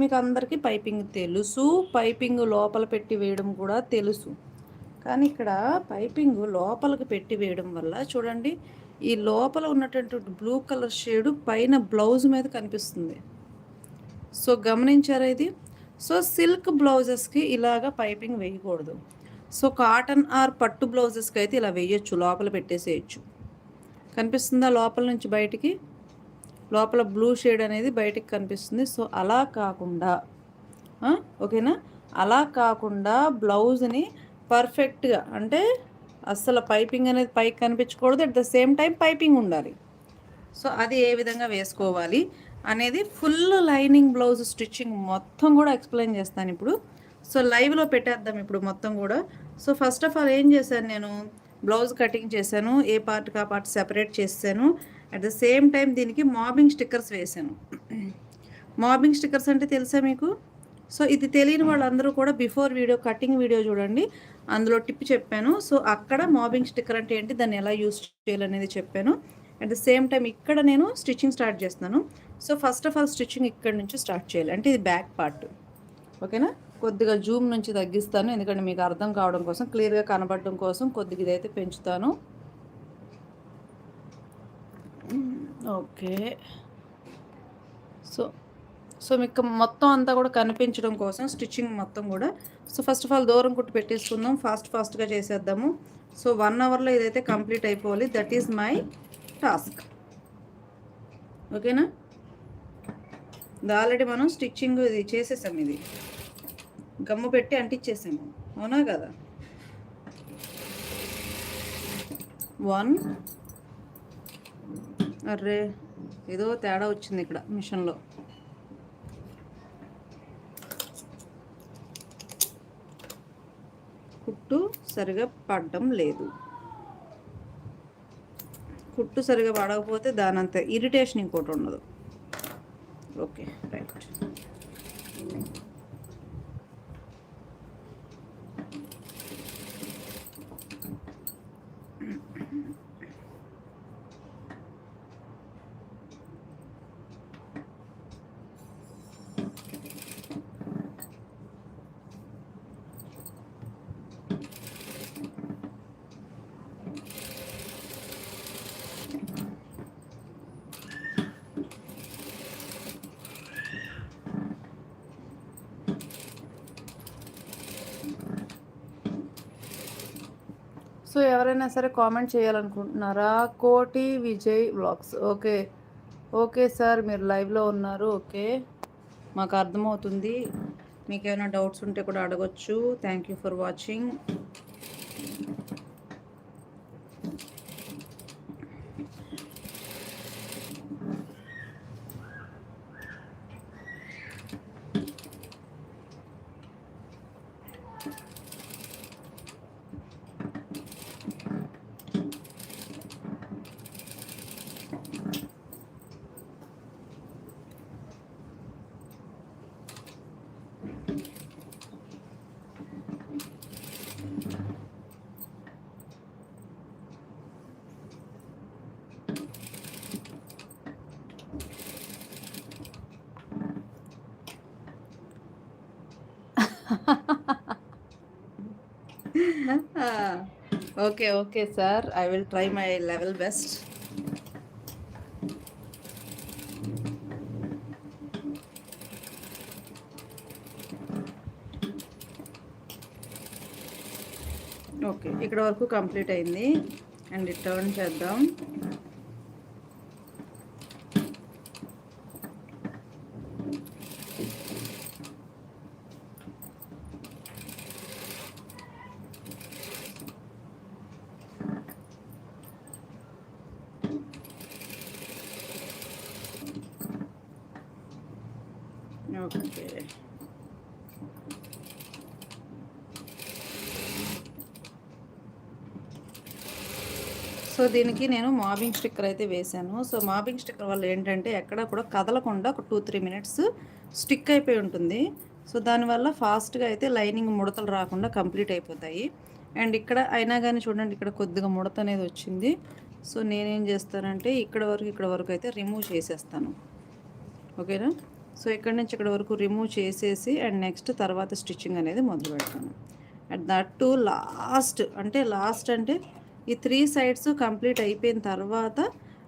మీకు అందరికీ పైపింగ్ తెలుసు. పైపింగ్ లోపల పెట్టి వేయడం కూడా తెలుసు. కానీ ఇక్కడ పైపింగ్ లోపలికి పెట్టి వేయడం వల్ల చూడండి ఈ లోపల ఉన్నటువంటి బ్లూ కలర్ షేడు పైన బ్లౌజ్ మీద కనిపిస్తుంది. సో గమనించారా ఇది? సో సిల్క్ బ్లౌజెస్కి ఇలాగ పైపింగ్ వేయకూడదు. సో కాటన్ ఆర్ పట్టు బ్లౌజెస్కి అయితే ఇలా వేయచ్చు లోపల పెట్టేసేయచ్చు. కనిపిస్తుందా లోపల నుంచి బయటికి? లోపల బ్లూ షేడ్ అనేది బయటికి కనిపిస్తుంది. సో అలా కాకుండా ఓకేనా? అలా కాకుండా బ్లౌజ్ని పర్ఫెక్ట్గా అంటే అస్సలు పైపింగ్ అనేది పైకి కనిపించకూడదు. At the same time piping ఉండాలి. సో అది ఏ విధంగా వేసుకోవాలి అనేది ఫుల్ లైనింగ్ బ్లౌజ్ స్టిచ్చింగ్ మొత్తం కూడా ఎక్స్ప్లెయిన్ చేస్తాను ఇప్పుడు. సో లైవ్లో పెట్టేద్దాం ఇప్పుడు మొత్తం కూడా. సో ఫస్ట్ ఆఫ్ ఆల్ ఏం చేశాను నేను? బ్లౌజ్ కటింగ్ చేశాను. ఏ పార్ట్కి ఆ పార్ట్ సెపరేట్ చేశాను? అట్ ద సేమ్ టైం దీనికి మాబింగ్ స్టిక్కర్స్ వేశాను. మాబింగ్ స్టిక్కర్స్ అంటే తెలుసా మీకు? సో ఇది తెలియని వాళ్ళందరూ కూడా బిఫోర్ వీడియో కటింగ్ వీడియో చూడండి. అందులో టిప్ చెప్పాను. సో అక్కడ మాబింగ్ స్టిక్కర్ అంటే ఏంటి? దాన్ని ఎలా యూస్ చేయాలనేది చెప్పాను. అట్ ద సేమ్ టైం ఇక్కడ నేను స్టిచ్చింగ్ స్టార్ట్ చేస్తున్నాను. So first of all stitching ఇక్కడ నుంచి స్టార్ట్ చేయాలి. అంటే ఇది బ్యాక్ పార్ట్ ఓకేనా కొద్దిగా జూమ్ నుంచి తగ్గిస్తాను. ఎందుకంటే మీకు అర్థం కావడం కోసం క్లియర్గా కనబడడం కోసం కొద్దిగా ఇదైతే పెంచుతాను. ఓకే. సో సో మీకు మొత్తం అంతా కూడా కనిపించడం కోసం స్టిచ్చింగ్ మొత్తం కూడా. సో ఫస్ట్ ఆఫ్ ఆల్ దూరం కుట్టి పెట్టేసుకుందాం. ఫాస్ట్ ఫాస్ట్గా చేసేద్దాము. సో వన్ అవర్లో ఇదైతే కంప్లీట్ అయిపోవాలి. That is my task. ఓకేనా? ఇది ఆల్రెడీ మనం స్టిచ్చింగ్ ఇది చేసేసాం ఇది. గమ్ము పెట్టి అంటించేసాము అవునా కదా? వన్ అర్రే ఏదో తేడా వచ్చింది ఇక్కడ మిషన్లో. కుట్టు సరిగా పడడం లేదు. కుట్టు సరిగా పడకపోతే దాని అంత ఇరిటేషన్ ఇంకోటి ఉండదు. ఓకే. సో ఎవరైనా సరే కామెంట్ చేయాలనుకుంటున్నారా? Koti Vijay vlogs. Okay. Okay sir మీరు లైవ్లో ఉన్నారు. ఓకే. మాకు అర్థమవుతుంది. మీకు ఏమైనా డౌట్స్ ఉంటే కూడా అడగచ్చు. Thank you for watching. Okay okay sir. I will try my level best okay ఇక్కడ వరకు కంప్లీట్ అయింది. అండ్ రిటర్న్ చేద్దాం ఓకే సో దీనికి నేను మాబింగ్ స్టిక్కర్ అయితే వేశాను. సో మాబింగ్ స్టిక్కర్ వల్ల ఏంటంటే ఎక్కడ కూడా కదలకుండా ఒక టూ త్రీ మినిట్స్ స్టిక్ అయిపోయి ఉంటుంది. సో దానివల్ల ఫాస్ట్గా అయితే లైనింగ్ ముడతలు రాకుండా కంప్లీట్ అయిపోతాయి. అండ్ ఇక్కడ అయినా కానీ చూడండి ఇక్కడ కొద్దిగా ముడత అనేది వచ్చింది. సో నేనేం చేస్తానంటే ఇక్కడ వరకు ఇక్కడ వరకు అయితే రిమూవ్ చేసేస్తాను. ఓకేనా? సో ఇక్కడ నుంచి ఇక్కడ వరకు రిమూవ్ చేసేసి అండ్ నెక్స్ట్ తర్వాత స్టిచ్చింగ్ అనేది మొదలు పెడతాను అండ్ దట్ టు లాస్ట్ అంటే లాస్ట్ అంటే ఈ త్రీ సైడ్స్ కంప్లీట్ అయిపోయిన తర్వాత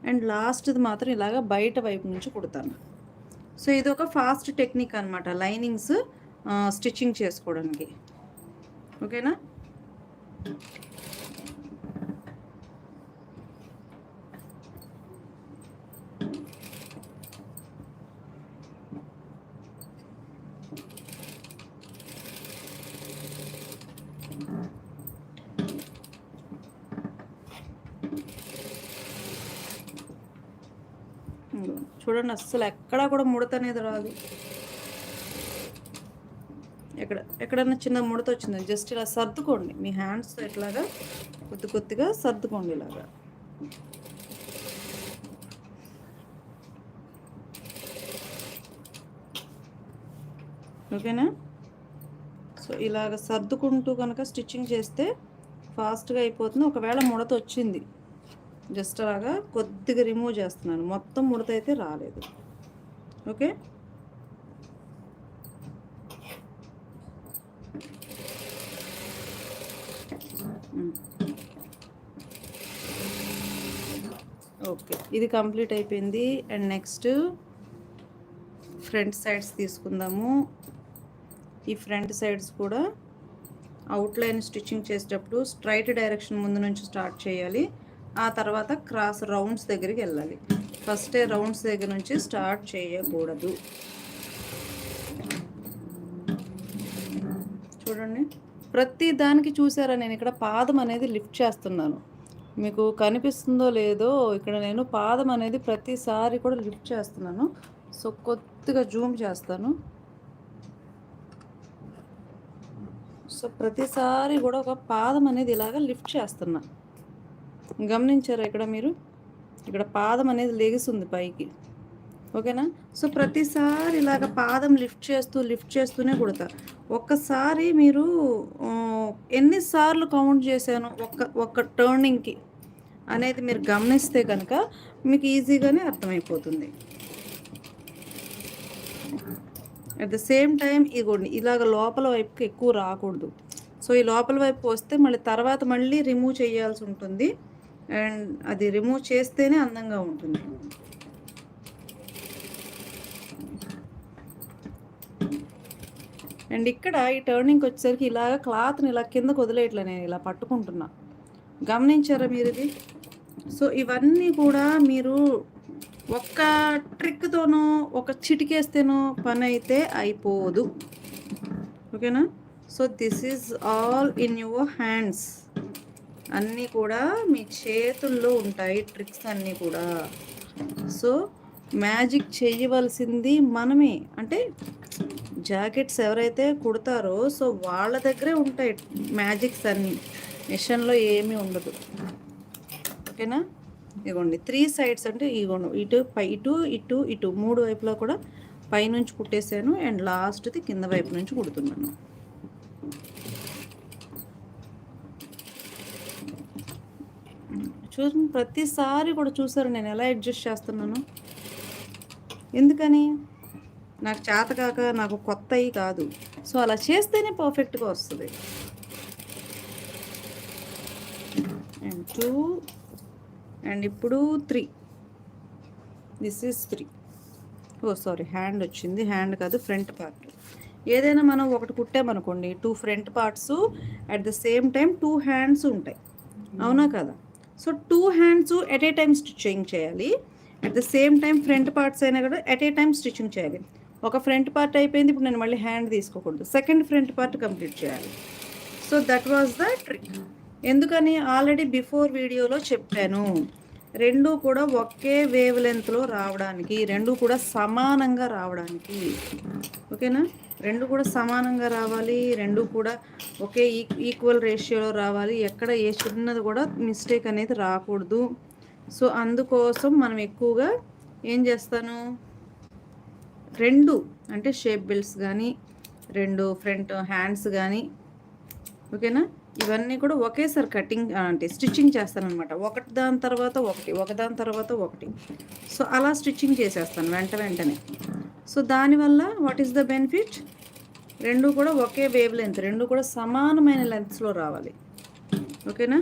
అండ్ లాస్ట్ది మాత్రం ఇలాగ బయట వైపు నుంచి కుడతాను. సో ఇది ఒక ఫాస్ట్ టెక్నిక్ అనమాట లైనింగ్స్ స్టిచ్చింగ్ చేసుకోవడానికి. ఓకేనా? చూడండి అస్సలు ఎక్కడా కూడా ముడత అనేది రాదు. ఎక్కడ ఎక్కడన్నా చిన్న ముడత వచ్చింది జస్ట్ ఇలా సర్దుకోండి. మీ హ్యాండ్స్ ఎట్లాగా కొద్ది కొద్దిగా సర్దుకోండి ఇలాగా. ఓకేనా? సో ఇలాగ సర్దుకుంటూ కనుక స్టిచ్చింగ్ చేస్తే ఫాస్ట్గా అయిపోతుంది. ఒకవేళ ముడత వచ్చింది జస్ట్ అలాగా కొద్దిగా రిమూవ్ చేస్తున్నాను. మొత్తం ముడత అయితే రాలేదు. ఓకే? ఓకే. ఇది కంప్లీట్ అయిపోయింది. అండ్ నెక్స్ట్ ఫ్రంట్ సైడ్స్ తీసుకుందాము. ఈ ఫ్రంట్ సైడ్స్ కూడా అవుట్లైన్ స్టిచ్చింగ్ చేసేటప్పుడు స్ట్రైట్ డైరెక్షన్ ముందు నుంచి స్టార్ట్ చేయాలి. ఆ తర్వాత క్రాస్ రౌండ్స్ దగ్గరికి వెళ్ళాలి. ఫస్టే రౌండ్స్ దగ్గర నుంచి స్టార్ట్ చేయకూడదు. చూడండి. ప్రతి దానికి చూసారా నేను ఇక్కడ పాదం అనేది లిఫ్ట్ చేస్తున్నాను. మీకు కనిపిస్తుందో లేదో ఇక్కడ నేను పాదం అనేది ప్రతిసారి కూడా లిఫ్ట్ చేస్తున్నాను. సో కొద్దిగా జూమ్ చేస్తాను. సో ప్రతిసారి కూడా ఒక పాదం అనేది ఇలాగ లిఫ్ట్ చేస్తున్నాను గమనించారా ఇక్కడ మీరు? ఇక్కడ పాదం అనేది లెగిస్తుంది పైకి. ఓకేనా? సో ప్రతిసారి ఇలాగ పాదం లిఫ్ట్ చేస్తూ లిఫ్ట్ చేస్తూనే కుడతా. ఒక్కసారి మీరు ఎన్నిసార్లు కౌంట్ చేశాను ఒక్క ఒక్క టర్నింగ్కి అనేది మీరు గమనిస్తే కనుక మీకు ఈజీగానే అర్థమైపోతుంది. అట్ ద సేమ్ టైం ఇగోండి ఇలాగ లోపల వైపుకి ఎక్కువ రాకూడదు. సో ఈ లోపల వైపు వస్తే మళ్ళీ తర్వాత మళ్ళీ రిమూవ్ చేయాల్సి ఉంటుంది. అండ్ అది రిమూవ్ చేస్తేనే అందంగా ఉంటుంది. అండ్ ఇక్కడ ఈ టర్నింగ్కి వచ్చేసరికి ఇలాగ క్లాత్ని ఇలా కిందకు వదిలేయట్లే నేను ఇలా పట్టుకుంటున్నా. గమనించారా మీరు ఇది? సో ఇవన్నీ కూడా మీరు ఒక్క ట్రిక్తోనో ఒక చిటికేస్తేనో పని అయితే అయిపోదు. ఓకేనా? So this is all in your hands. అన్నీ కూడా మీ చేతుల్లో ఉంటాయి ట్రిక్స్ అన్నీ కూడా. సో మ్యాజిక్ చేయవలసింది మనమే. అంటే జాకెట్స్ ఎవరైతే కుడతారో సో వాళ్ళ దగ్గరే ఉంటాయి మ్యాజిక్స్ అన్నీ. మిషన్లో ఏమీ ఉండదు. ఓకేనా? ఇగోండి త్రీ సైడ్స్ అంటే ఇగోండి ఇటు పై ఇటు ఇటు ఇటు మూడు వైపులా కూడా పైనుంచి కుట్టేశాను అండ్ లాస్ట్ది కింద వైపు నుంచి కుడుతున్నాను. చూసిన ప్రతిసారి కూడా చూసారు నేను ఎలా అడ్జస్ట్ చేస్తున్నాను. ఎందుకని? నాకు చేత కాక నాకు కొత్త అయి కాదు. సో అలా చేస్తేనే పర్ఫెక్ట్గా వస్తుంది. అండ్ టూ అండ్ ఇప్పుడు three this is three oh sorry hand వచ్చింది. హ్యాండ్ కాదు ఫ్రంట్ పార్ట్ ఏదైనా మనం ఒకటి కుట్టామనుకోండి two front parts at the same time two hands ఉంటాయి. అవునా కదా? So two hands at a time stitching చేయాలి. At the same time front parts అయినా కూడా ఎట్ ఏ టైం స్టిచ్చింగ్ చేయాలి. ఒక ఫ్రంట్ పార్ట్ అయిపోయింది ఇప్పుడు నేను మళ్ళీ హ్యాండ్ తీసుకోకూడదు. సెకండ్ ఫ్రంట్ పార్ట్ కంప్లీట్ చేయాలి. So that was the trick ఎందుకని ఆల్రెడీ బిఫోర్ వీడియోలో చెప్పాను. రెండు కూడా ఒకే వేవ్ లెంత్లో రావడానికి రెండు కూడా సమానంగా రావడానికి. ఓకేనా? రెండు కూడా సమానంగా రావాలి రెండు కూడా ఒకే ఈక్వల్ రేషియోలో రావాలి. ఎక్కడ ఏ చిన్నది కూడా మిస్టేక్ అనేది రాకూడదు. సో అందుకోసం మనం ఎక్కువగా ఏం చేస్తాను? రెండు అంటే షేప్ బెల్ట్స్ కానీ రెండు ఫ్రంట్ హ్యాండ్స్ కానీ ఓకేనా? ఇవన్నీ కూడా ఒకేసారి కటింగ్ అంటే స్టిచ్చింగ్ చేస్తానమాట ఒకటి దాని తర్వాత ఒకటి ఒకదాని తర్వాత ఒకటి. సో అలా స్టిచ్చింగ్ చేసేస్తాను వెంట వెంటనే. సో దానివల్ల వాట్ ఈస్ ద బెనిఫిట్ రెండు కూడా ఒకే వేవ్ లెంత్ రెండు కూడా సమానమైన లెంత్స్లో రావాలి. ఓకేనా?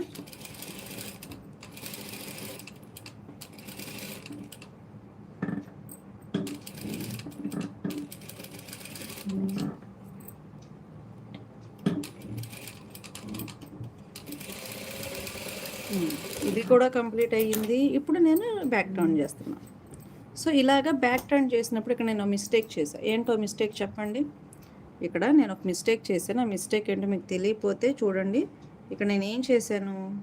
ఇది కూడా కంప్లీట్ అయ్యింది. ఇప్పుడు నేను బ్యాక్ టర్న్ చేస్తున్నా. సో ఇలాగా బ్యాక్ టర్న్ చేసినప్పుడు ఇక్కడ నేను మిస్టేక్ చేశాను ఏంటో మిస్టేక్ చెప్పండి? ఇక్కడ నేను ఒక మిస్టేక్ చేశాను. ఆ మిస్టేక్ ఏంటో మీకు తెలియపోతే చూడండి. ఇక్కడ నేను ఏం చేశాను?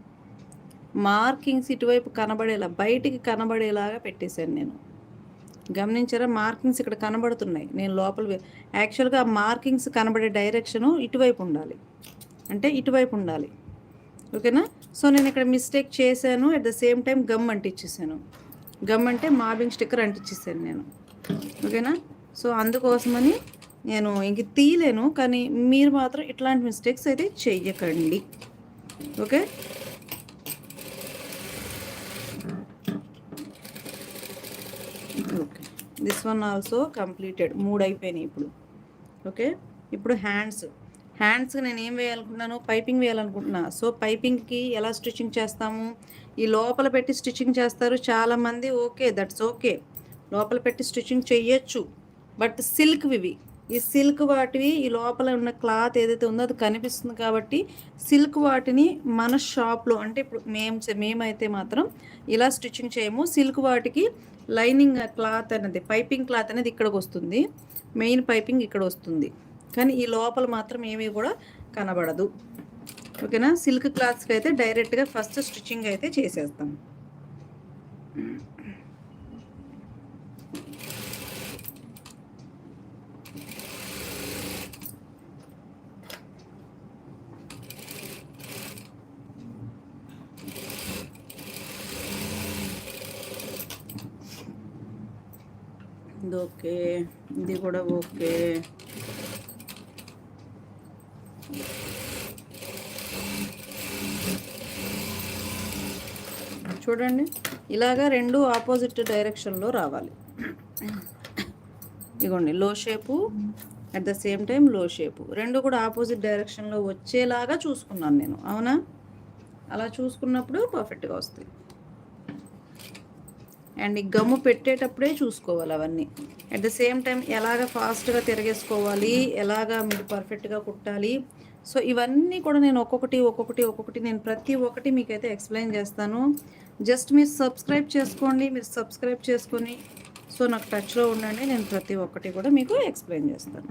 మార్కింగ్స్ ఇటువైపు కనబడేలా బయటికి కనబడేలాగా పెట్టేశాను నేను. గమనించారా? మార్కింగ్స్ ఇక్కడ కనబడుతున్నాయి. నేను లోపల యాక్చువల్గా ఆ మార్కింగ్స్ కనబడే డైరెక్షను ఇటువైపు ఉండాలి. అంటే ఇటువైపు ఉండాలి. ఓకేనా? సో నేను ఇక్కడ మిస్టేక్ చేశాను at the same time gum అంటించేసాను gum అంటే మాబింగ్ స్టిక్కర్ అంటించేసాను నేను. ఓకేనా? సో అందుకోసమని నేను ఇంక తీయలేను కానీ మీరు మాత్రం ఇట్లాంటి మిస్టేక్స్ అయితే చెయ్యకండి. Okay? Okay. This one also completed మూడు అయిపోయినాయి ఇప్పుడు. ఓకే? ఇప్పుడు హ్యాండ్స్ హ్యాండ్స్కి నేను ఏం వేయాలనుకుంటున్నాను పైపింగ్ వేయాలనుకుంటున్నా. సో పైపింగ్కి ఎలా స్టిచ్చింగ్ చేస్తాము? ఈ లోపల పెట్టి స్టిచ్చింగ్ చేస్తారు చాలామంది. Okay that's okay. లోపల పెట్టి స్టిచ్చింగ్ చెయ్యొచ్చు. బట్ సిల్క్ ఇవి. ఈ సిల్క్ వాటివి ఈ లోపల ఉన్న క్లాత్ ఏదైతే ఉందో అది కనిపిస్తుంది కాబట్టి సిల్క్ వాటిని మన షాప్లో అంటే ఇప్పుడు మేము మేమైతే మాత్రం ఇలా స్టిచ్చింగ్ చేయము. సిల్క్ వాటికి లైనింగ్ క్లాత్ అనేది పైపింగ్ క్లాత్ అనేది ఇక్కడికి వస్తుంది. మెయిన్ పైపింగ్ ఇక్కడ వస్తుంది. కానీ ఈ లోపల మాత్రం ఏమీ కూడా కనబడదు. ఓకేనా? సిల్క్ క్లాత్స్కి అయితే డైరెక్ట్గా ఫస్ట్ స్టిచ్చింగ్ అయితే చేసేస్తాం. ఇది ఓకే. ఇది కూడా ఓకే. చూడండి. ఇలాగా రెండు ఆపోజిట్ డైరెక్షన్లో రావాలి. ఇగోండి low shape at the same time low shape రెండు కూడా ఆపోజిట్ డైరెక్షన్లో వచ్చేలాగా చూసుకున్నాను నేను. అవునా? అలా చూసుకున్నప్పుడు పర్ఫెక్ట్గా వస్తాయి. అండ్ ఈ గమ్ము పెట్టేటప్పుడే చూసుకోవాలి అవన్నీ. అట్ ద సేమ్ టైం ఎలాగ ఫాస్ట్గా తిరగేసుకోవాలి ఎలాగ మీరు పర్ఫెక్ట్గా కుట్టాలి సో ఇవన్నీ కూడా నేను ఒక్కొక్కటి ఒక్కొక్కటి ఒక్కొక్కటి నేను ప్రతి ఒక్కటి మీకైతే ఎక్స్ప్లెయిన్ చేస్తాను. జస్ట్ మీరు సబ్స్క్రైబ్ చేసుకోండి మీరు సబ్స్క్రైబ్ చేసుకొని సో నాకు టచ్లో ఉండండి నేను ప్రతి ఒక్కటి కూడా మీకు ఎక్స్ప్లెయిన్ చేస్తాను.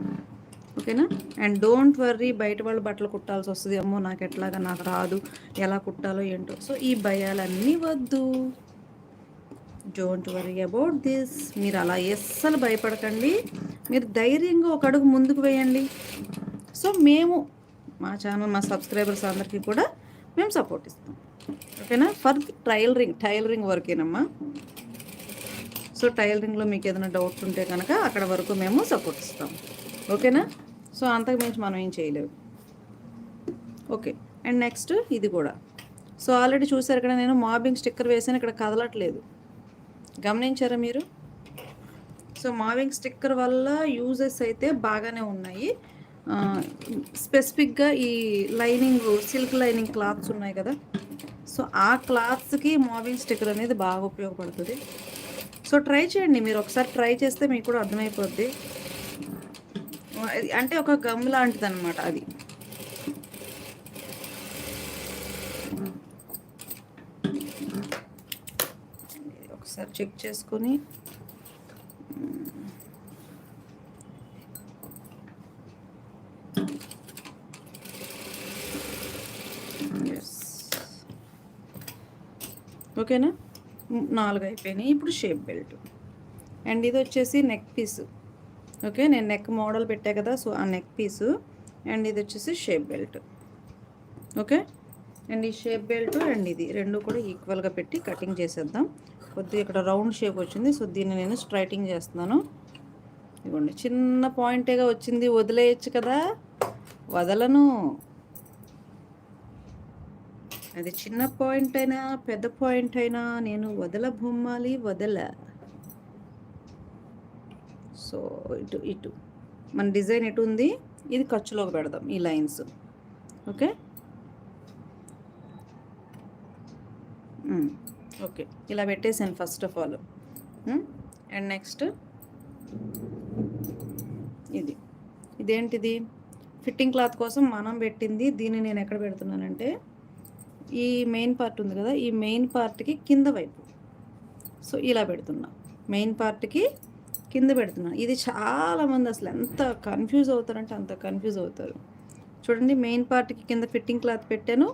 ఓకేనా? అండ్ డోంట్ వర్రీ బయట వాళ్ళు బట్టలు కుట్టాల్సి వస్తుంది అమ్మో నాకు ఎట్లాగా నాకు రాదు ఎలా కుట్టాలో ఏంటో. సో ఈ భయాలన్నీ వద్దు. Don't worry about this. మీరు అలా ఎస్సలు భయపడకండి. మీరు ధైర్యంగా ఒక అడుగు ముందుకు వేయండి. సో మేము మా ఛానల్ మా సబ్స్క్రైబర్స్ అందరికీ కూడా మేము సపోర్ట్ ఇస్తాం. ఓకేనా? ఫర్ టైలరింగ్ టైలరింగ్ వరకేనమ్మా. సో టైలరింగ్లో మీకు ఏదైనా డౌట్స్ ఉంటే కనుక అక్కడ వరకు మేము సపోర్ట్ ఇస్తాం. ఓకేనా? సో అంతకు మించి మనం ఏం చేయలేము. ఓకే. అండ్ నెక్స్ట్ ఇది కూడా. సో ఆల్రెడీ చూసారు ఇక్కడ నేను మాబింగ్ స్టిక్కర్ వేసాను ఇక్కడ కదలట్లేదు. గమనించారా మీరు? సో మావింగ్ స్టిక్కర్ వల్ల యూజెస్ అయితే బాగానే ఉన్నాయి. స్పెసిఫిక్గా ఈ లైనింగ్ సిల్క్ లైనింగ్ క్లాత్స్ ఉన్నాయి కదా. సో ఆ క్లాత్స్కి మావింగ్ స్టిక్కర్ అనేది బాగా ఉపయోగపడుతుంది. సో ట్రై చేయండి. మీరు ఒకసారి ట్రై చేస్తే మీకు కూడా అర్థమైపోద్ది. అంటే ఒక గమ్ లాంటిది అనమాట అది. ఒకసారి చెక్ చేసుకొని. ఓకేనా? నాలుగు అయిపోయినాయి. ఇప్పుడు షేప్ బెల్ట్ అండ్ ఇది వచ్చేసి నెక్ పీస్ ఓకే నేను నెక్ మోడల్ పెట్టా కదా సో ఆ నెక్ పీసు అండ్ ఇది వచ్చేసి షేప్ బెల్ట్ ఓకే? అండ్ ఈ షేప్ బెల్ట్ అండ్ ఇది రెండు కూడా ఈక్వల్గా పెట్టి కటింగ్ చేసేద్దాం. కొద్దిగా ఇక్కడ రౌండ్ షేప్ వచ్చింది సో దీన్ని నేను స్ట్రైటింగ్ చేస్తున్నాను. ఇదిగోండి చిన్న పాయింటేగా వచ్చింది వదిలేయచ్చు కదా. వదలను. అది చిన్న పాయింట్ అయినా పెద్ద పాయింట్ అయినా నేను వదల బొమ్మాలి వదల. సో ఇటు ఇటు. మన డిజైన్ ఎటు ఉంది? ఇది ఖర్చులోకి పెడదాం ఈ లైన్స్ ఓకే ఓకే ఇలా పెట్టేసాను first of all and next ఇది. ఇదేంటిది? ఫిట్టింగ్ క్లాత్ కోసం మనం పెట్టింది దీన్ని నేను ఎక్కడ పెడుతున్నానంటే ఈ మెయిన్ పార్ట్ ఉంది కదా ఈ మెయిన్ పార్ట్కి కింద వైపు. సో ఇలా పెడుతున్నా. మెయిన్ పార్ట్కి కింద పెడుతున్నాను ఇది చాలామంది అసలు ఎంత కన్ఫ్యూజ్ అవుతారంటే అంత కన్ఫ్యూజ్ అవుతారు. చూడండి మెయిన్ పార్ట్కి కింద ఫిట్టింగ్ క్లాత్ పెట్టాను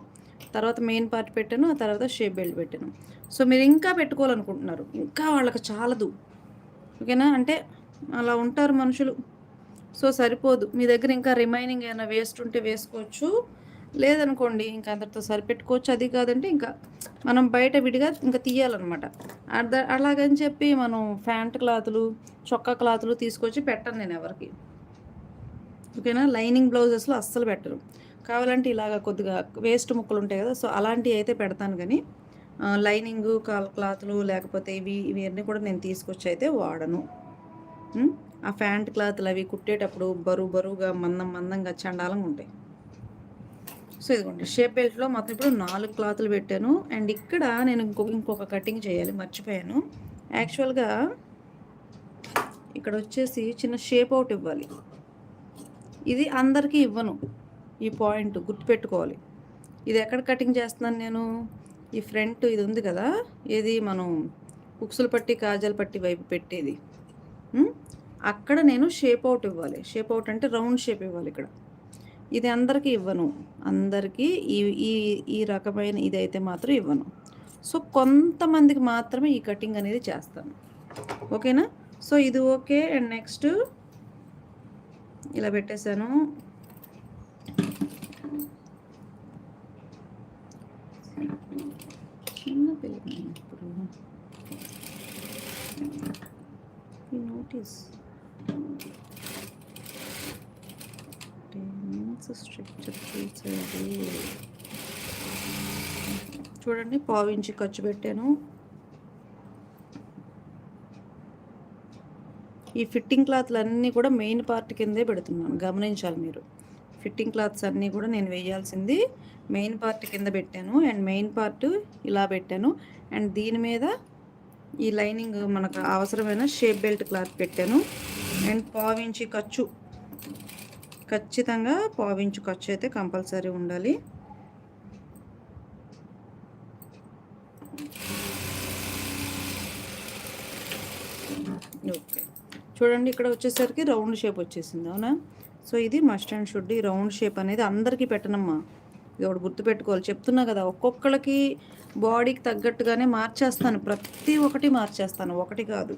తర్వాత మెయిన్ పార్ట్ పెట్టాను ఆ తర్వాత షేప్ బెల్ట్ పెట్టాను. సో మీరు ఇంకా పెట్టుకోవాలనుకుంటున్నారు. ఇంకా వాళ్ళకి చాలదు. ఓకేనా అంటే అలా ఉంటారు మనుషులు. సో సరిపోదు. మీ దగ్గర ఇంకా రిమైనింగ్ ఏమైనా వేస్ట్ ఉంటే వేసుకోవచ్చు. లేదనుకోండి ఇంకా అందరితో సరిపెట్టుకోవచ్చు. అది కాదంటే ఇంకా మనం బయట విడిగా ఇంకా తీయాలన్నమాట. అర్థ అలాగని చెప్పి మనం ఫ్యాంట్ క్లాతులు చొక్కా క్లాతులు తీసుకొచ్చి పెట్టను నేను ఎవరికి. ఓకేనా? లైనింగ్ బ్లౌజెస్లో అస్సలు పెట్టరు కావాలంటే ఇలాగ కొద్దిగా వేస్ట్ ముక్కలు ఉంటాయి కదా సో అలాంటివి అయితే పెడతాను కానీ లైనింగ్ కాల్ క్లాత్లు లేకపోతే ఇవి ఇవన్నీ కూడా నేను తీసుకొచ్చి అయితే వాడను. ఆ ఫ్యాంట్ క్లాత్లు అవి కుట్టేటప్పుడు బరువు బరువుగా మందం మందంగా చండాలంగా ఉంటాయి. సో ఇదిగోండి షేప్ బెల్ట్లో మొత్తం ఇప్పుడు నాలుగు క్లాతులు పెట్టాను. అండ్ ఇక్కడ నేను ఇంకో ఇంకొక కటింగ్ చేయాలి మర్చిపోయాను. యాక్చువల్గా ఇక్కడ వచ్చేసి చిన్న షేప్ అవుట్ ఇవ్వాలి. ఇది అందరికీ ఇవ్వను ఈ పాయింట్ గుర్తుపెట్టుకోవాలి. ఇది ఎక్కడ కటింగ్ చేస్తున్నాను నేను? ఈ ఫ్రంట్ ఇది ఉంది కదా ఏది మనం కుక్సులు పట్టి కాజల్ పట్టి వైపు పెట్టేది. అక్కడ నేను షేప్ అవుట్ ఇవ్వాలి. షేప్ అవుట్ అంటే రౌండ్ షేప్ ఇవ్వాలి ఇక్కడ. ఇది అందరికీ ఇవ్వను. అందరికీ ఈ ఈ ఈ రకమైన ఇదైతే మాత్రం ఇవ్వను. సో కొంతమందికి మాత్రమే ఈ కటింగ్ అనేది చేస్తాను. ఓకేనా? సో ఇది ఓకే. అండ్ నెక్స్ట్ ఇలా పెట్టేశాను. చిన్న పిల్లలు ఇప్పుడు. ఈ నోటీస్. స్ట్రక్చర్ చూడండి పావించి ఖర్చు పెట్టాను. ఈ ఫిట్టింగ్ క్లాత్లు అన్నీ కూడా మెయిన్ పార్ట్ కిందే పెడుతున్నాను గమనించాలి మీరు. ఫిట్టింగ్ క్లాత్స్ అన్నీ కూడా నేను వేయాల్సింది మెయిన్ పార్ట్ కింద పెట్టాను అండ్ మెయిన్ పార్ట్ ఇలా పెట్టాను. అండ్ దీని మీద ఈ లైనింగ్ మనకు అవసరమైన షేప్ బెల్ట్ క్లాత్ పెట్టాను. అండ్ పావించి ఖర్చు ఖచ్చితంగా పావించు ఖర్చు అయితే కంపల్సరీ ఉండాలి. ఓకే. చూడండి ఇక్కడ వచ్చేసరికి రౌండ్ షేప్ వచ్చేసింది అవునా? సో ఇది మస్ట్ అండ్ షుడ్ ఈ రౌండ్ షేప్ అనేది అందరికీ పెట్టనమ్మా. ఇది ఒకటి గుర్తుపెట్టుకోవాలి చెప్తున్నా కదా ఒక్కొక్కరికి బాడీకి తగ్గట్టుగానే మార్చేస్తాను. ప్రతి ఒక్కటి మార్చేస్తాను. ఒకటి కాదు.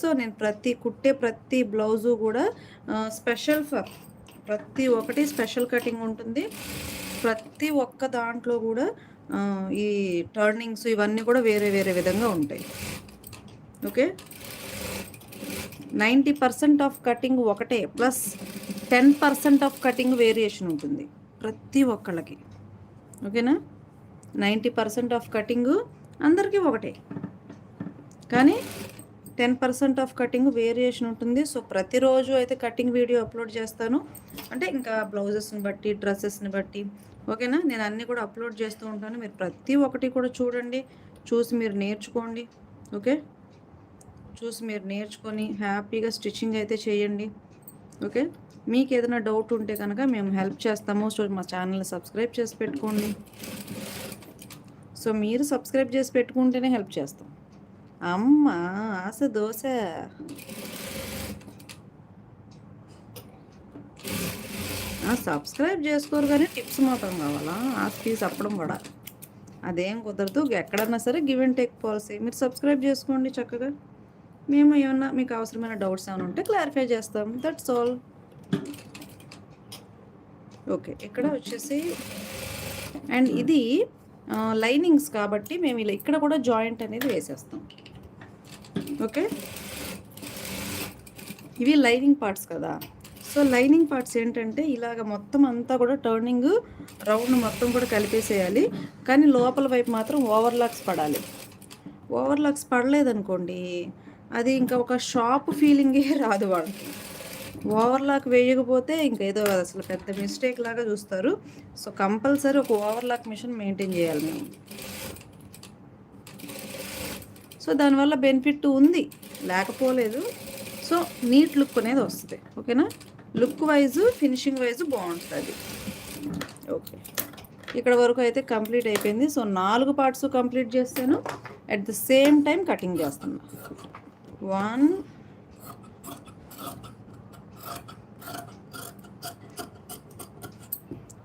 సో నేను ప్రతి కుట్టే ప్రతి బ్లౌజు కూడా స్పెషల్ ఫర్ ప్రతి ఒక్కటి స్పెషల్ కటింగ్ ఉంటుంది. ప్రతి ఒక్క దాంట్లో కూడా ఈ టర్నింగ్స్ ఇవన్నీ కూడా వేరే వేరే విధంగా ఉంటాయి. Okay? Ninety percent of cutting ఒకటే plus ten percent of cutting variation ఉంటుంది ప్రతి ఒక్కళ్ళకి. ఓకేనా? నైంటీ పర్సెంట్ ఆఫ్ కటింగ్ అందరికీ ఒకటే. కానీ ten percent of cutting variation ఉంటుంది. సో ప్రతిరోజు అయితే కటింగ్ వీడియో అప్లోడ్ చేస్తాను. అంటే ఇంకా బ్లౌజెస్ని బట్టి డ్రెస్సెస్ని బట్టి. ఓకేనా? నేను అన్నీ కూడా అప్లోడ్ చేస్తూ ఉంటాను. మీరు ప్రతి ఒక్కటి కూడా చూడండి. చూసి మీరు నేర్చుకోండి. ఓకే? చూసి మీరు నేర్చుకొని హ్యాపీగా స్టిచ్చింగ్ అయితే చేయండి. ఓకే? మీకు ఏదైనా డౌట్ ఉంటే కనుక మేము హెల్ప్ చేస్తాము. సో మా ఛానల్ని సబ్స్క్రైబ్ చేసి పెట్టుకోండి. సో మీరు సబ్స్క్రైబ్ చేసి పెట్టుకుంటేనే హెల్ప్ చేస్తాం. అమ్మ ఆశ దోశ. సబ్స్క్రైబ్ చేసుకోరు కానీ టిప్స్ మాత్రం కావాలా? ఆశ తీసి అప్పడం కూడా. అదేం కుదరదు. ఎక్కడన్నా సరే గివ్ అండ్ టేక్ పాలసీ. మీరు సబ్స్క్రైబ్ చేసుకోండి చక్కగా. మేము ఏమన్నా మీకు అవసరమైన డౌట్స్ ఏమైనా ఉంటే క్లారిఫై చేస్తాం. దట్స్ ఆల్ ఓకే ఇక్కడ వచ్చేసి అండ్ ఇది లైనింగ్స్ కాబట్టి మేము ఇలా ఇక్కడ కూడా జాయింట్ అనేది వేసేస్తాం. ఓకే? ఇవి లైనింగ్ పార్ట్స్ కదా. సో లైనింగ్ పార్ట్స్ ఏంటంటే ఇలాగ మొత్తం అంతా కూడా టర్నింగ్ రౌండ్ మొత్తం కూడా కలిపేసేయాలి. కానీ లోపల వైపు మాత్రం ఓవర్లాక్స్ పడాలి. ఓవర్లాక్స్ పడలేదనుకోండి అది ఇంకా ఒక షాప్ ఫీలింగే రాదు వాళ్ళకి ఓవర్లాక్ వేయకపోతే ఇంకా ఏదో అసలు పెద్ద మిస్టేక్ లాగా చూస్తారు. సో కంపల్సరీ ఒక ఓవర్లాక్ మిషన్ మెయింటైన్ చేయాలి మేము. సో దానివల్ల బెనిఫిట్ ఉంది. లేకపోలేదు. సో నీట్ లుక్ అనేది వస్తుంది. ఓకేనా? లుక్ వైజ్ ఫినిషింగ్ వైజ్ బాగుంటుంది. ఓకే. ఇక్కడ వరకు అయితే కంప్లీట్ అయిపోయింది. సో నాలుగు పార్ట్స్ కంప్లీట్ చేస్తాను. At the same time cutting చేస్తున్నా వన్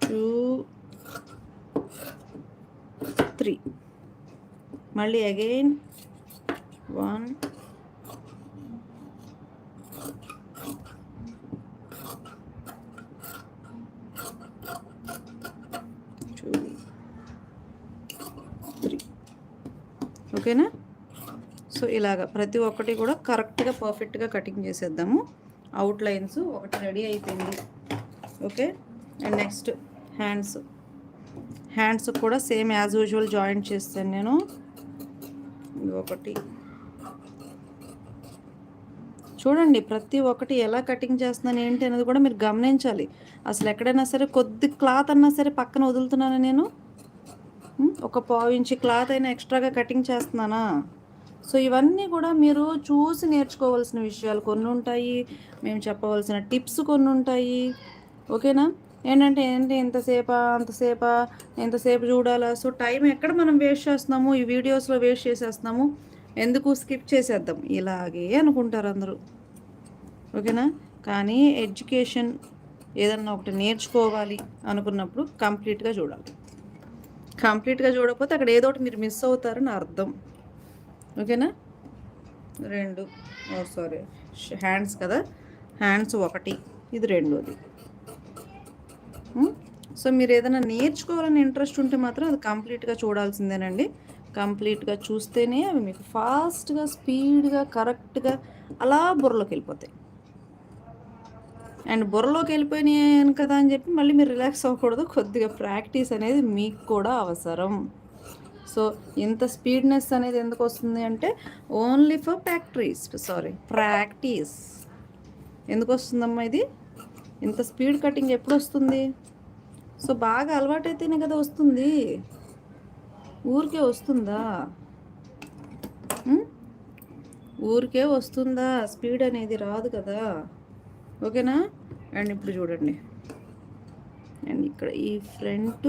టూ త్రీ. మళ్ళీ అగైన్ వన్ టూ త్రీ ఓకేనా సో ఇలాగ ప్రతి ఒక్కటి కూడా కరెక్ట్గా పర్ఫెక్ట్గా కటింగ్ చేసేద్దాము. అవుట్ లైన్స్ ఒకటి రెడీ అయిపోయింది. Okay and next hands hands కూడా సేమ్ యాజ్ యూజువల్ జాయింట్ చేస్తాను నేను. ఒకటి. చూడండి ప్రతి ఒక్కటి ఎలా కటింగ్ చేస్తున్నాను ఏంటి అనేది కూడా మీరు గమనించాలి. అసలు ఎక్కడైనా సరే కొద్ది క్లాత్ అన్నా సరే పక్కన వదులుతున్నాను నేను? ఒక పావు ఇంచి క్లాత్ అయినా ఎక్స్ట్రాగా కటింగ్ చేస్తున్నానా? సో ఇవన్నీ కూడా మీరు చూసి నేర్చుకోవాల్సిన విషయాలు కొన్ని ఉంటాయి. మేము చెప్పవలసిన టిప్స్ కొన్ని ఉంటాయి. ఓకేనా? ఏంటంటే ఏంటి ఎంతసేపా అంతసేపా ఎంతసేపు చూడాలా? సో టైం ఎక్కడ మనం వేస్ట్ చేస్తున్నాము? ఈ వీడియోస్లో వేస్ట్ చేసేస్తున్నాము? ఎందుకు స్కిప్ చేసేద్దాం? ఇలాగే అనుకుంటారు అందరూ. ఓకేనా? కానీ ఎడ్యుకేషన్ ఏదన్నా ఒకటి నేర్చుకోవాలి అనుకున్నప్పుడు కంప్లీట్గా చూడాలి. కంప్లీట్గా చూడకపోతే అక్కడ ఏదో ఒకటి మీరు మిస్ అవుతారని అర్థం. ఓకేనా? రెండు సారీ హ్యాండ్స్ కదా? హ్యాండ్స్ ఒకటి ఇది రెండోది. సో మీరు ఏదైనా నేర్చుకోవాలని ఇంట్రెస్ట్ ఉంటే మాత్రం అది కంప్లీట్గా చూడాల్సిందేనండి. కంప్లీట్గా చూస్తేనే అవి మీకు ఫాస్ట్గా స్పీడ్గా కరెక్ట్గా అలా బుర్రలోకి వెళ్ళిపోతాయి. అండ్ బుర్రలోకి వెళ్ళిపోయినాయను కదా అని చెప్పి మళ్ళీ మీరు రిలాక్స్ అవ్వకూడదు. కొద్దిగా ప్రాక్టీస్ అనేది మీకు కూడా అవసరం. సో ఇంత స్పీడ్నెస్ అనేది ఎందుకు వస్తుంది అంటే only for practice sorry practice. ఎందుకు వస్తుందమ్మా ఇది? ఇంత స్పీడ్ కటింగ్ ఎప్పుడు వస్తుంది? సో బాగా అలవాటైతేనే కదా వస్తుంది. ఊరికే వస్తుందా? ఊరికే వస్తుందా? స్పీడ్ అనేది రాదు కదా. ఓకేనా? అండ్ ఇప్పుడు చూడండి. అండ్ ఇక్కడ ఈ ఫ్రంట్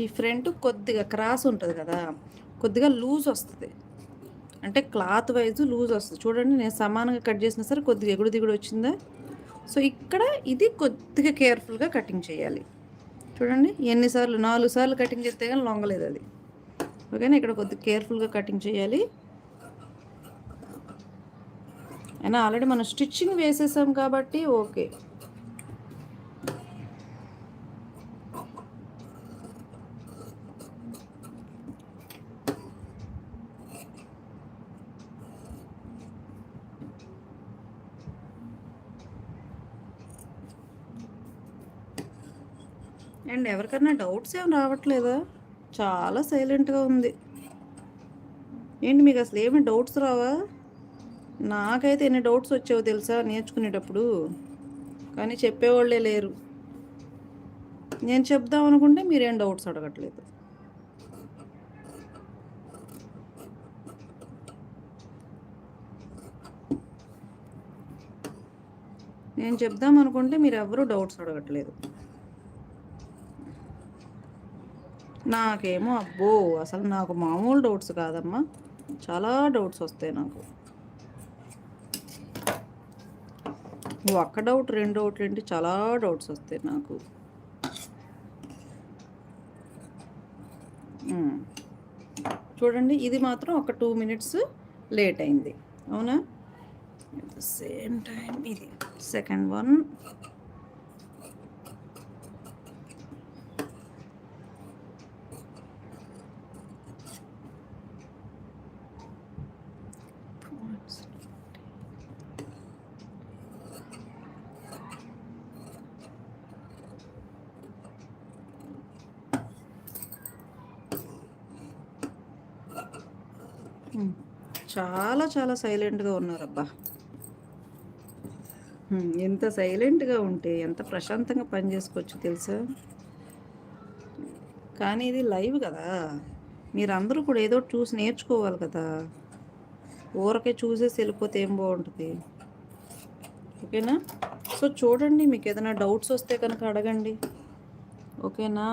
ఈ ఫ్రంట్ కొద్దిగా క్రాస్ ఉంటుంది కదా కొద్దిగా లూజ్ వస్తుంది. అంటే క్లాత్ వైజ్ లూజ్ వస్తుంది. చూడండి నేను సమానంగా కట్ చేసినా సరే కొద్దిగా ఎగుడు దిగుడు వచ్చిందా? సో ఇక్కడ ఇది కొద్దిగా కేర్ఫుల్గా కటింగ్ చేయాలి. చూడండి ఎన్నిసార్లు నాలుగు సార్లు కటింగ్ చేస్తే కానీ లొంగలేదు అది. ఓకేనా? ఇక్కడ కొద్దిగా కేర్ఫుల్గా కటింగ్ చేయాలి. అయినా ఆల్రెడీ మనం స్టిచ్చింగ్ వేసేసాం కాబట్టి ఓకే. అండ్ ఎవరికైనా డౌట్స్ ఏం రావట్లేదా? చాలా సైలెంట్గా ఉంది. ఏంటి మీకు అసలు ఏమి డౌట్స్ రావా? నాకైతే ఎన్ని డౌట్స్ వచ్చావో తెలుసా? నేర్చుకునేటప్పుడు. కానీ చెప్పేవాళ్ళే లేరు. నేను చెప్దాం అనుకుంటే మీరేం డౌట్స్ అడగట్లేదు. నేను చెప్దాం అనుకుంటే మీరు ఎవరు డౌట్స్ అడగట్లేదు. నాకేమో అబ్బో అసలు నాకు మామూలు డౌట్స్ కాదమ్మా. చాలా డౌట్స్ వస్తాయి నాకు. ఒక్క డౌట్ రెండు డౌట్లు ఏంటి చాలా డౌట్స్ వస్తాయి నాకు. చూడండి ఇది మాత్రం ఒక టూ మినిట్స్ లేట్ అయింది. అవునా? ఎట్ ద సేమ్ టైం ఇది సెకండ్ వన్ చాలా చాలా సైలెంట్గా ఉన్నారబ్బా. ఎంత సైలెంట్గా ఉంటే ఎంత ప్రశాంతంగా పని చేసుకోవచ్చు తెలుసా? కానీ ఇది లైవ్ కదా. మీరందరూ కూడా ఏదో చూసి నేర్చుకోవాలి కదా. ఊరకే చూసేసి వెళ్ళిపోతే ఏం బాగుంటుంది? ఓకేనా? సో చూడండి మీకు ఏదైనా డౌట్స్ వస్తే కనుక అడగండి. ఓకేనా?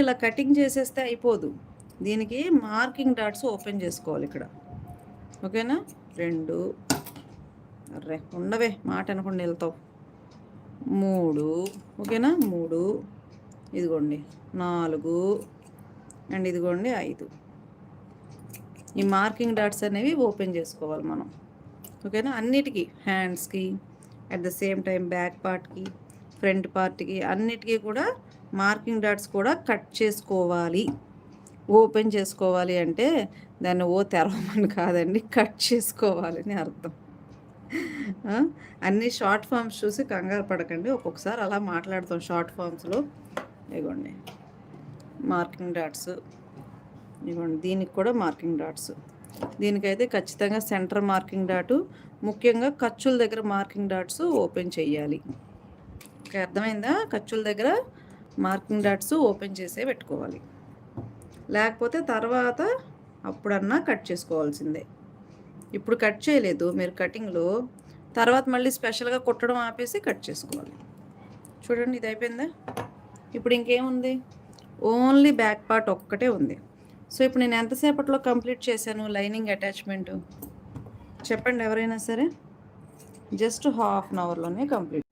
ఇప్పుడు ఇలా కటింగ్ చేసేస్తే అయిపోదు. దీనికి మార్కింగ్ డాట్స్ ఓపెన్ చేసుకోవాలి ఇక్కడ. ఓకేనా? రెండు. అర్రే ఉండవే మాట అనకుండా వెళ్తావు. మూడు. ఓకేనా? మూడు. ఇదిగోండి నాలుగు. అండ్ ఇదిగోండి ఐదు. ఈ మార్కింగ్ డాట్స్ అనేవి ఓపెన్ చేసుకోవాలి మనం. ఓకేనా? అన్నిటికీ హ్యాండ్స్కి at the same time back పార్ట్కి ఫ్రంట్ పార్ట్కి అన్నిటికీ కూడా మార్కింగ్ డాట్స్ కూడా కట్ చేసుకోవాలి. ఓపెన్ చేసుకోవాలి అంటే దాన్ని ఓ తెరవమని కాదండి కట్ చేసుకోవాలని అర్థం. అన్ని షార్ట్ ఫామ్స్ చూసి కంగారు పడకండి. ఒక్కొక్కసారి అలా మాట్లాడతాం షార్ట్ ఫామ్స్లో. ఇగోండి. Marking dots. ఇవ్వండి దీనికి కూడా మార్కింగ్ డాట్స్. దీనికైతే ఖచ్చితంగా సెంటర్ మార్కింగ్ డాటు ముఖ్యంగా ఖర్చుల దగ్గర మార్కింగ్ డాట్స్ ఓపెన్ చేయాలి ఓకే అర్థమైందా? ఖర్చుల దగ్గర మార్కింగ్ డాట్స్ ఓపెన్ చేసే పెట్టుకోవాలి. లేకపోతే తర్వాత అప్పుడన్నా కట్ చేసుకోవాల్సిందే. ఇప్పుడు కట్ చేయలేదు మీరు కటింగ్లో తర్వాత మళ్ళీ స్పెషల్గా కుట్టడం ఆపేసి కట్ చేసుకోవాలి. చూడండి ఇది అయిపోయిందా? ఇప్పుడు ఇంకేముంది? ఓన్లీ బ్యాక్ పార్ట్ ఒక్కటే ఉంది. సో ఇప్పుడు నేను ఎంతసేపట్లో కంప్లీట్ చేశాను లైనింగ్ అటాచ్మెంటు? చెప్పండి ఎవరైనా సరే. జస్ట్ హాఫ్ అన్ అవర్లోనే కంప్లీట్.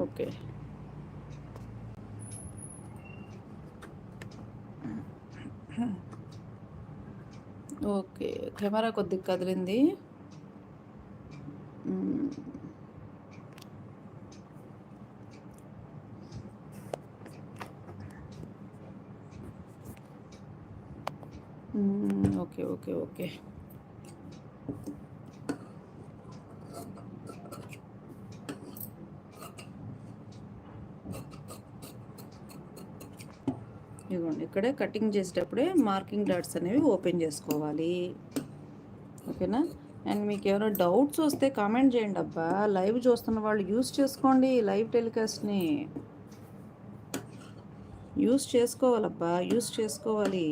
ఓకే. ఓకే. కెమెరా కొద్దిగా కదిలింది. Okay okay okay. ఇదిగోండి ఇక్కడే కటింగ్ చేసేటప్పుడే మార్కింగ్ డాట్స్ అనేవి ఓపెన్ చేసుకోవాలి. ఓకేనా? అండ్ మీకు ఏమైనా డౌట్స్ వస్తే కామెంట్ చేయండి అబ్బా. లైవ్ చూస్తున్న వాళ్ళు యూస్ చేసుకోండి లైవ్ టెలికాస్ట్ని యూస్ చేసుకోవాలబ్బా యూస్ చేసుకోవాలి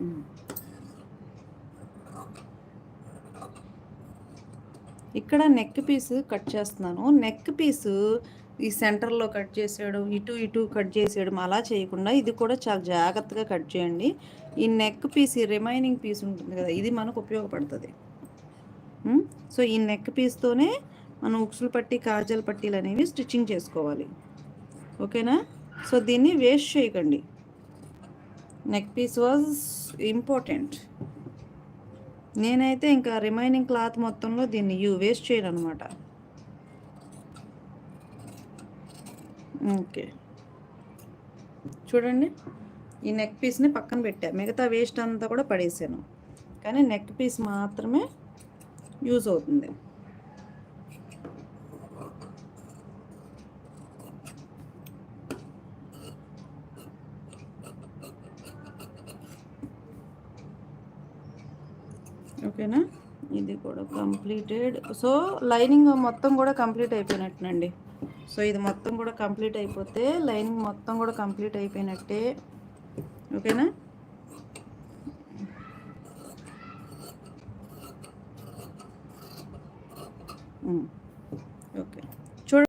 మ్మ్. ఇక్కడ నెక్ పీస్ కట్ చేస్తున్నాను. నెక్ పీస్ ఈ సెంటర్లో కట్ చేసేయడం ఇటు ఇటు కట్ చేసేయడం అలా చేయకుండా ఇది కూడా చాలా జాగ్రత్తగా కట్ చేయండి. ఈ నెక్ పీస్ ఈ రిమైనింగ్ పీస్ ఉంటుంది కదా ఇది మనకు ఉపయోగపడుతుంది. సో ఈ నెక్ పీస్తోనే మనం ఉక్సులు పట్టి కాజల్ పట్టీలు అనేవి స్టిచ్చింగ్ చేసుకోవాలి. ఓకేనా? సో దీన్ని వేస్ట్ చేయకండి. నెక్ పీస్ వాజ్ ఇంపార్టెంట్ నేనైతే ఇంకా రిమైనింగ్ క్లాత్ మొత్తంలో దీన్ని యూ వేస్ట్ చేయను అనమాట ఓకే. చూడండి ఈ నెక్ పీస్ని పక్కన పెట్టా. మిగతా వేస్ట్ అంతా కూడా పడేసాను. కానీ నెక్ పీస్ మాత్రమే యూజ్ అవుతుంది ఓకేనా ఇది కూడా కంప్లీటెడ్ సో లైనింగ్ మొత్తం కూడా కంప్లీట్ అయిపోయినట్టునండి. సో ఇది మొత్తం కూడా కంప్లీట్ అయిపోతే లైనింగ్ మొత్తం కూడా కంప్లీట్ అయిపోయినట్టే. ఓకేనా? ఓకే.